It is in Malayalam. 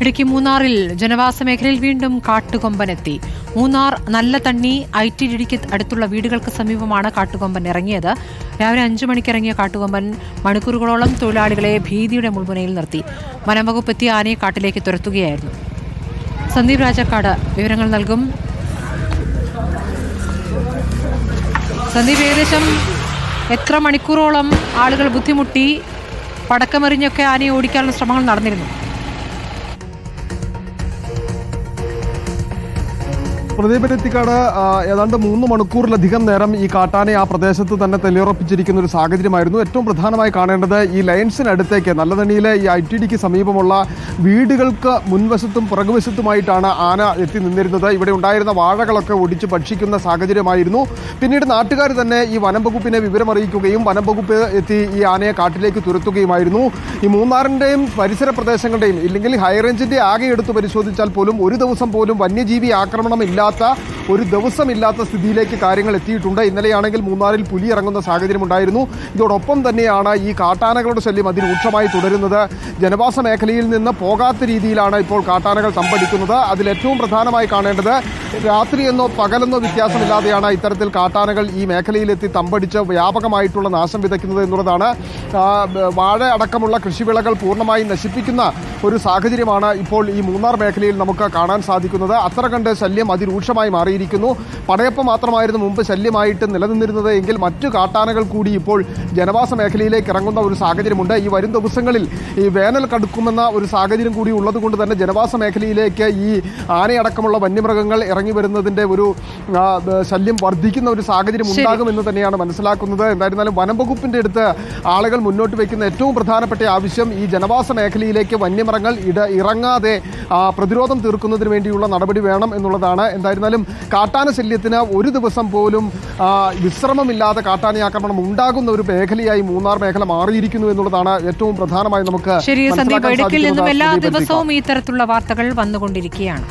ഇടുക്കി മൂന്നാറിൽ ജനവാസ മേഖലയിൽ വീണ്ടും കാട്ടുകൊമ്പനെത്തി. മൂന്നാർ നല്ല തണ്ണി ഐ ടി ഡിക്ക് അടുത്തുള്ള വീടുകൾക്ക് സമീപമാണ് കാട്ടുകൊമ്പൻ ഇറങ്ങിയത്. രാവിലെ അഞ്ചു മണിക്ക് ഇറങ്ങിയ കാട്ടുകൊമ്പൻ മണിക്കൂറുകളോളം തൊഴിലാളികളെ ഭീതിയുടെ മുൾമുനയിൽ നിർത്തി. വനംവകുപ്പ് എത്തിയ ആനയെ കാട്ടിലേക്ക് തുരത്തുകയായിരുന്നു. സന്ദീപ് രാജക്കാട് വിവരങ്ങൾ നൽകും. സന്ദീപ് ഏകദേശം എത്ര മണിക്കൂറോളം ആളുകൾ ബുദ്ധിമുട്ടി പടക്കമെറിഞ്ഞൊക്കെ ആനയെ ഓടിക്കാനുള്ള ശ്രമങ്ങൾ നടന്നിരുന്നു? ആ, ഏതാണ്ട് മൂന്ന് മണിക്കൂറിലധികം നേരം ഈ കാട്ടാനെ ആ പ്രദേശത്ത് തന്നെ തെളിയുറപ്പിച്ചിരിക്കുന്ന ഒരു സാഹചര്യമായിരുന്നു. ഏറ്റവും പ്രധാനമായി കാണേണ്ടത് ഈ ലയൻസിനടുത്തേക്ക് നല്ലതണ്ണിയിലെ ഈ ഐ ടി ഡിക്ക് സമീപമുള്ള വീടുകൾക്ക് മുൻവശത്തും പുറകുവശത്തുമായിട്ടാണ് ആന എത്തി നിന്നിരുന്നത്. ഇവിടെ ഉണ്ടായിരുന്ന വാഴകളൊക്കെ ഒടിച്ച് ഭക്ഷിക്കുന്ന സാഹചര്യമായിരുന്നു. പിന്നീട് നാട്ടുകാർ തന്നെ ഈ വനം വകുപ്പിനെ വിവരമറിയിക്കുകയും വനം വകുപ്പ് എത്തി ഈ ആനയെ കാട്ടിലേക്ക് തുരത്തുകയുമായിരുന്നു. ഈ മൂന്നാറിന്റെയും പരിസര പ്രദേശങ്ങളുടെയും ഇല്ലെങ്കിൽ ഹൈറേഞ്ചിന്റെ ആകെ എടുത്ത് പരിശോധിച്ചാൽ പോലും ഒരു ദിവസം പോലും വന്യജീവി ആക്രമണം ребята. ഒരു ദിവസമില്ലാത്ത സ്ഥിതിയിലേക്ക് കാര്യങ്ങൾ എത്തിയിട്ടുണ്ട്. ഇന്നലെയാണെങ്കിൽ മൂന്നാറിൽ പുലി ഇറങ്ങുന്ന സാഹചര്യം ഉണ്ടായിരുന്നു. ഇതോടൊപ്പം തന്നെയാണ് ഈ കാട്ടാനകളുടെ ശല്യം അതിരൂക്ഷമായി തുടരുന്നത്. ജനവാസ മേഖലയിൽ നിന്ന് പോകാത്ത രീതിയിലാണ് ഇപ്പോൾ കാട്ടാനകൾ തമ്പടിക്കുന്നത്. അതിലേറ്റവും പ്രധാനമായി കാണേണ്ടത് രാത്രിയെന്നോ പകലെന്നോ വ്യത്യാസമില്ലാതെയാണ് ഇത്തരത്തിൽ കാട്ടാനകൾ ഈ മേഖലയിലെത്തി തമ്പടിച്ച് വ്യാപകമായിട്ടുള്ള നാശം വിതയ്ക്കുന്നത് എന്നുള്ളതാണ്. വാഴ അടക്കമുള്ള കൃഷിവിളകൾ പൂർണമായി നശിപ്പിക്കുന്ന ഒരു സാഹചര്യമാണ് ഇപ്പോൾ ഈ മൂന്നാർ മേഖലയിൽ നമുക്ക് കാണാൻ സാധിക്കുന്നത്. അത്ര കണ്ട് ശല്യം അതിരൂക്ഷമായി മാറിയിരിക്കുന്നു പടയപ്പ മാത്രമായിരുന്നു മുമ്പ് ശല്യമായിട്ട് നിലനിന്നിരുന്നത് എങ്കിൽ മറ്റു കാട്ടാനകൾ കൂടി ഇപ്പോൾ ജനവാസ മേഖലയിലേക്ക് ഇറങ്ങുന്ന ഒരു സാഹചര്യമുണ്ട്. ഈ വരും ദിവസങ്ങളിൽ ഈ വേനൽ കടുക്കുമെന്ന ഒരു സാഹചര്യം കൂടി ഉള്ളതുകൊണ്ട് തന്നെ ജനവാസ മേഖലയിലേക്ക് ഈ ആനയടക്കമുള്ള വന്യമൃഗങ്ങൾ ഇറങ്ങി വരുന്നതിന്റെ ഒരു ശല്യം വർദ്ധിക്കുന്ന ഒരു സാഹചര്യം ഉണ്ടാകുമെന്ന് തന്നെയാണ് മനസ്സിലാക്കുന്നത്. എന്തായിരുന്നാലും വനം വകുപ്പിന്റെ അടുത്ത് ആളുകൾ മുന്നോട്ട് വയ്ക്കുന്ന ഏറ്റവും പ്രധാനപ്പെട്ട ആവശ്യം ഈ ജനവാസ മേഖലയിലേക്ക് വന്യമൃഗങ്ങൾ ഇട ഇറങ്ങാതെ പ്രതിരോധം തീർക്കുന്നതിന് വേണ്ടിയുള്ള നടപടി വേണം എന്നുള്ളതാണ്. എന്തായിരുന്നാലും കാട്ടാന ശല്യത്തിന് ഒരു ദിവസം പോലും വിശ്രമമില്ലാതെ കാട്ടാന ആക്രമണം ഉണ്ടാകുന്ന ഒരു മേഖലയായി മൂന്നാർ മേഖല മാറിയിരിക്കുന്നു എന്നുള്ളതാണ് ഏറ്റവും പ്രധാനമായി നമുക്ക് ശരി സന്ദീപ്. മനസ്സിലാക്കാൻ ഇടുക്കിൽ നിന്നും എല്ലാ ദിവസവും ഈ തരത്തിലുള്ള വാർത്തകൾ വന്നുകൊണ്ടിരിക്കുകയാണ്.